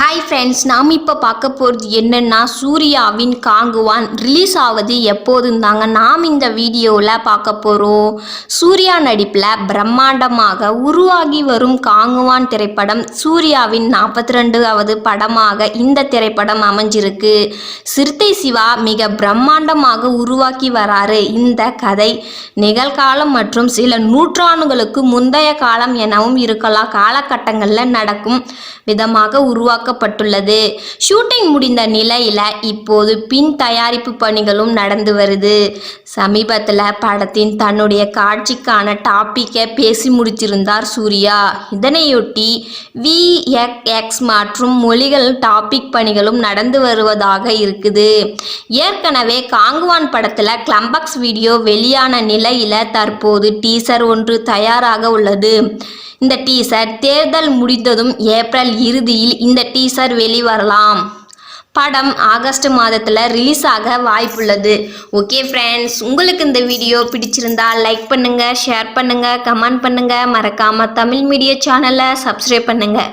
Hi friends நாம் இப்போ பார்க்க போகிறது என்னென்னா சூர்யாவின் காங்குவான் ரிலீஸ் ஆவது எப்போதுந்தாங்க? நாம் இந்த வீடியோவில் பார்க்க போகிறோம் சூர்யா நடிப்பில் பிரம்மாண்டமாக உருவாகி வரும் காங்குவான் திரைப்படம் சூர்யாவின் நாற்பத்தி ரெண்டாவது படமாக இந்த திரைப்படம் அமைஞ்சிருக்கு. சிறுத்தை சிவா மிக பிரம்மாண்டமாக உருவாக்கி வராரு. இந்த கதை நிகழ்காலம் மற்றும் சில நூற்றாண்டுகளுக்கு முந்தைய காலம் எனவும் இருக்கலாம். காலகட்டங்களில் நடக்கும் விதமாக உருவாக்கப்பட்டுள்ளது ஷூட்டிங் முடிந்த நிலையில் இப்போது பின் தயாரிப்பு பணிகளும் நடந்து வருது. சமீபத்தில் படத்தின் தன்னுடைய காட்சிக்கான டாப்பிக்கை பேசி முடிச்சிருந்தார் சூர்யா. இதனையொட்டி விஎக்எக்ஸ் மற்றும் மொழிகள் டாபிக் பணிகளும் நடந்து வருவதாக இருக்குது. ஏற்கனவே காங்குவான் படத்தில் கிளம்பக்ஸ் வீடியோ வெளியான நிலையில் தற்போது டீசர் ஒன்று தயாராக உள்ளது. இந்த டீசர் தேர்தல் முடிந்ததும் ஏப்ரல் இறுதியில் இந்த டீ டீசர் வெளிவரலாம். படம் ஆகஸ்ட் மாதத்தில் ரிலீஸ் ஆக வாய்ப்புள்ளது. ஓகே ஃப்ரெண்ட்ஸ் உங்களுக்கு இந்த வீடியோ பிடிச்சிருந்தா லைக் பண்ணுங்கள் ஷேர் பண்ணுங்கள் கமெண்ட் பண்ணுங்கள் மறக்காமல் தமிழ் மீடியா சேனலை சப்ஸ்கிரைப் பண்ணுங்கள்